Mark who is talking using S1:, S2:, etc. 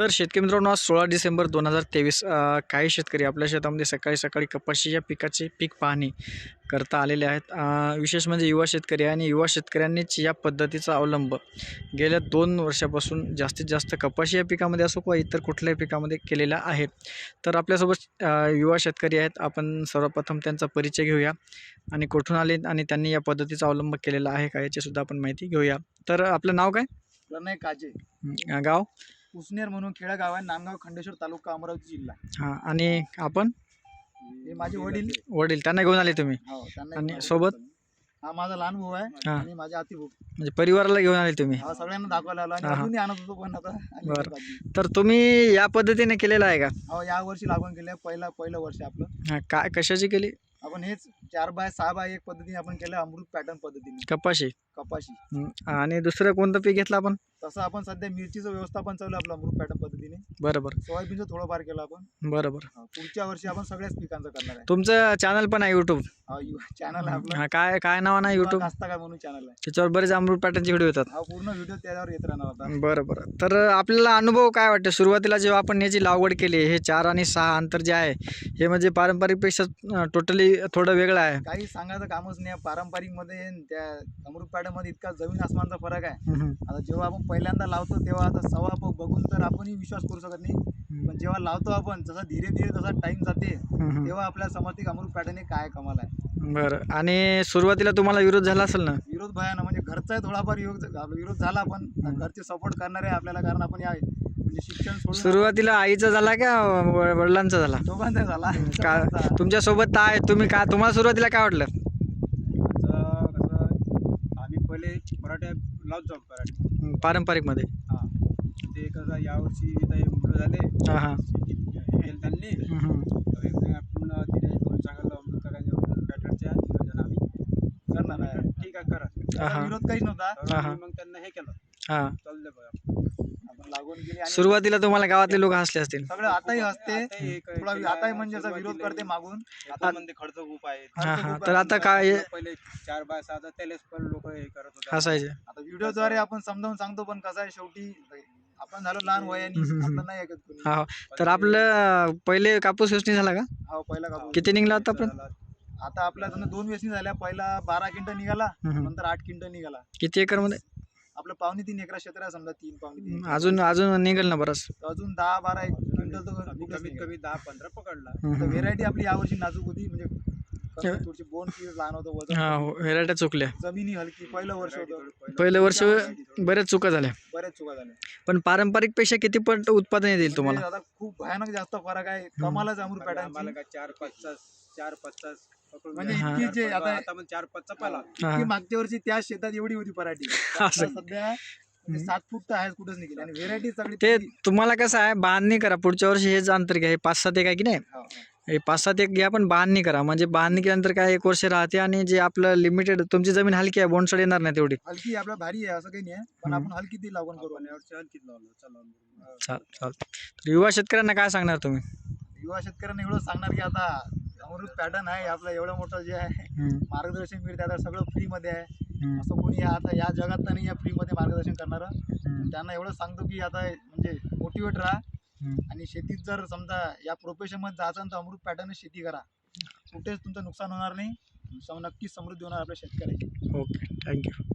S1: तर शेतकरी मित्रांनो आज सोळा डिसेंबर दोन हजार तेवीस काही शेतकरी आपल्या शेतामध्ये सकाळी सकाळी कपाशीच्या पिकाचे पीक पाहणी करता आलेले आहेत. विशेष म्हणजे युवा शेतकरी आहे आणि युवा शेतकऱ्यांनीच या पद्धतीचा अवलंब गेल्या दोन वर्षापासून जास्तीत जास्त कपाशी या पिकामध्ये असो किंवा इतर कुठल्याही पिकामध्ये केलेला आहे. तर आपल्यासोबत युवा शेतकरी आहेत. आपण सर्वप्रथम त्यांचा परिचय घेऊया आणि कुठून आले आणि त्यांनी या पद्धतीचा अवलंब केलेला आहे का याची सुद्धा आपण माहिती घेऊया. तर आपलं नाव काय?
S2: प्रणय काजे.
S1: गाव?
S2: उसनेर म्हणून खेडा गाव आहे नांदगाव खंडेश्वर तालुका अमरावती जिल्हा.
S1: हां आणि आपण?
S2: हे माझे वडील.
S1: वडील त्यांना घेऊन आले तुम्ही?
S2: हो त्यांना
S1: आणि सोबत?
S2: हा माझा लहान भाऊ आहे
S1: हां.
S2: आणि माझा आती भाऊ
S1: म्हणजे परिवाराला घेऊन आले तुम्ही?
S2: हा सगळ्यांना दाखवायला आलो आणि
S1: हा, हा.
S2: अजूनही आणत होतो पण आता. आणि
S1: बरं. तर तुम्ही या पद्धतीने केलेलं आहे का?
S2: हो या वर्षी लागून केले पहिला पहिलं वर्ष आहे आपलं.
S1: हां काय कशाची केली?
S2: आपण हेच चार बाय सहा बाय एक पद्धतीने आपण केलं अमृत पॅटर्न पद्धतीने.
S1: कपाशी.
S2: कपाशी.
S1: आणि दुसरं कोणतं पीक घेतलं आपण?
S2: तसं आपण सध्या मिरचीचं व्यवस्थापन चालू आहे आपलं अमृत पॅटर्न पद्धतीने.
S1: बरं बरं
S2: सोयाबीनचं थोडंफार केलं आपण.
S1: बरं बरं
S2: हा, पुढच्या वर्षी आपण सगळ्याच पिकांचं करणार आहे.
S1: तुमचं चॅनल पण आहे यूट्यूब
S2: चॅनल आहे आपलं.
S1: हां काय काय नाव आहे यूट्यूब
S2: कास्ता काय म्हणून चॅनल आहे.
S1: त्याच्यावर बरेच अमृत पॅटर्नचे व्हिडिओ येतात.
S2: हा पूर्ण व्हिडिओ त्याच्यावर येत राहणार होता
S1: बरं बरं तर आपल्याला अनुभव काय वाटतं? सुरुवातीला जेव्हा आपण याची लागवड केली हे चार आणि सहा अंतर जे आहे हे म्हणजे पारंपरिकपेक्षा टोटली थोडं वेगळं आहे.
S2: काही सांगायचं कामच नाही. पारंपरिकमध्ये त्या अमृत मध्ये इतका जमीन आसमानचा फरक आहे. आता जेव्हा आपण पहिल्यांदा लावतो तेव्हा आता सव्वा ब- बघून तर आपणही विश्वास करू शकत नाही. पण जेव्हा लावतो आपण जसा धीरे धीरे जसा टाइम जाते. तेव्हा आपल्याला समजते की अमृत पॅटर्न हे काय कमाल आहे.
S1: बरं. आणि सुरुवातीला तुम्हाला विरोध झाला असेल ना?
S2: विरोध भयानं म्हणजे घरचा थोडाफार विरोध विरोध झाला पण घरचे सपोर्ट करणारे आहे आपल्याला कारण आपण या म्हणजे शिक्षण सोडून
S1: सुरुवातीला आईचा झाला का व- वडिलांचा झाला?
S2: दोघांचा झाला.
S1: का. तुमच्यासोबत आहे तुम्ही का तुम्हाला सुरुवातीला काय वाटलं?
S3: कसं आम्ही पहिले लावतो पराठे
S1: हं, पारंपरिकमध्ये.
S3: हां. ते कसं यावर्षी काही मुलं झाले.
S1: हां हां.
S3: केलं त्यांनी. आपण तिने दोन आम्ही. करणार आहे. ठीक आहे करा.
S1: हा.
S2: विरोध काहीच नव्हता.
S1: हा, हा.
S3: मग त्यांना हे केलं.
S1: हां.
S3: चालू दे बघा.
S2: लागून गेली आणि
S1: सुरुवातीला तुम्हाला गावातले लोक हसले असतील.
S2: सगळं आताही
S3: आता हे
S2: थोडा
S3: केलं,
S2: आताही म्हणजे असा विरोध करते मागून.
S3: आता म्हणते खर्च खूप आहे
S1: हां हां. तर आता काय
S3: पहिले चार बाय सहा त्यालेच पण लोक हे करत होते.
S1: हसायचे.
S2: आता व्हिडिओद्वारे आपण समजावून सांगतो पण कसं आहे शेवटी आपण झालो लहान वयाने आपलं नाही ऐकत कोणी.
S1: हा तर आपलं पहिले कापूस योजनी झाला का?
S2: हा पहिला कापूस.
S1: किती निघला होता पण?
S2: आता आपल्या दोन वेसनी झाल्या. पहिला बारा क्विंटल निघाला
S1: हं, हं.
S2: नंतर आठ क्विंटल निघाला.
S1: किती एकरमध्ये
S2: आपलं पावणे तीन एकरा क्षेत्र आहे समजा तीन पावणे तीन
S1: अजून अजून निघेल ना बरंच.
S2: तर अजून दहा बारा एक क्विंटल तर
S3: कमीत. कमी दहा पंधरा पकडला.
S2: व्हेरायटी आपली यावर्षी नाजूक होती म्हणजे थोडीशी बोन पीस लहान होतं वजन
S1: हा व्हेरायट्या चुकल्या.
S2: जमिनी हलकी पहिलं वर्ष होतं.
S1: पहिलं वर्ष बऱ्याच चुका झाल्या.
S2: बऱ्याच चुका झाल्या.
S1: पण पारंपरिकपेक्षा किती पट उत्पादन येईल तुम्हाला?
S2: आता खूप भयानक जास्त फरक आहे. कमालच अमृत
S3: आम्हाला
S2: पॅटर्नची
S3: का चार पाचचा चार पाचचा पकडून
S2: म्हणजे. इतकी जे
S3: पाच-
S2: आता-
S3: चार पाचचा पाला
S1: हा.
S2: की मागच्या वर्षी त्या शेतात एवढी होती पराठी.
S1: असं.
S2: सध्या म्हणजे सात फूट तर आहेच कुठंच निघेल आणि व्हेरायटी सगळी
S1: ते
S2: ती-
S1: तुम्हाला कसं आहे बांधणी करा. पुढच्या वर्षी हेच अंतर घ्या हे पाच सात एक आहे की नाही?
S2: हो, हो.
S1: हे पाच सात एक घ्या पण बांधणी करा. म्हणजे बांधणी केल्यानंतर काय एक वर्ष राहते आणि जे आपलं लिमिटेड तुमची जमीन हलकी आहे बोंडसड येणार नाही तेवढी.
S2: हलकी आपल्या भारी आहे असं काही नाही आहे. पण
S1: हम्म.
S2: आपण हलकी ती लागवड करू.
S3: आपण यावर्षी लावलं चला
S1: चाल चाल. तर युवा शेतकऱ्यांना काय सांगणार तुम्ही?
S2: युवा शेतकऱ्यांना एवढं सांगणार की आता अमृत पॅटर्न आहे आपलं एवढं मोठं जे आहे मार्गदर्शन मिळते आता सगळं फ्रीमध्ये आहे. असं कोणी आता या जगात नाही आहे फ्रीमध्ये मार्गदर्शन करणारं. त्यांना एवढं सांगतो की आता म्हणजे मोटिवेट राहा. आणि शेतीत जर समजा या प्रोफेशनमध्ये जायचं तर अमृत पॅटर्न शेती करा. कुठेच तुमचं नुकसान होणार नाही. सम- नक्कीच समृद्धी होणार आपल्या शेतकऱ्याची.
S1: Okay thank you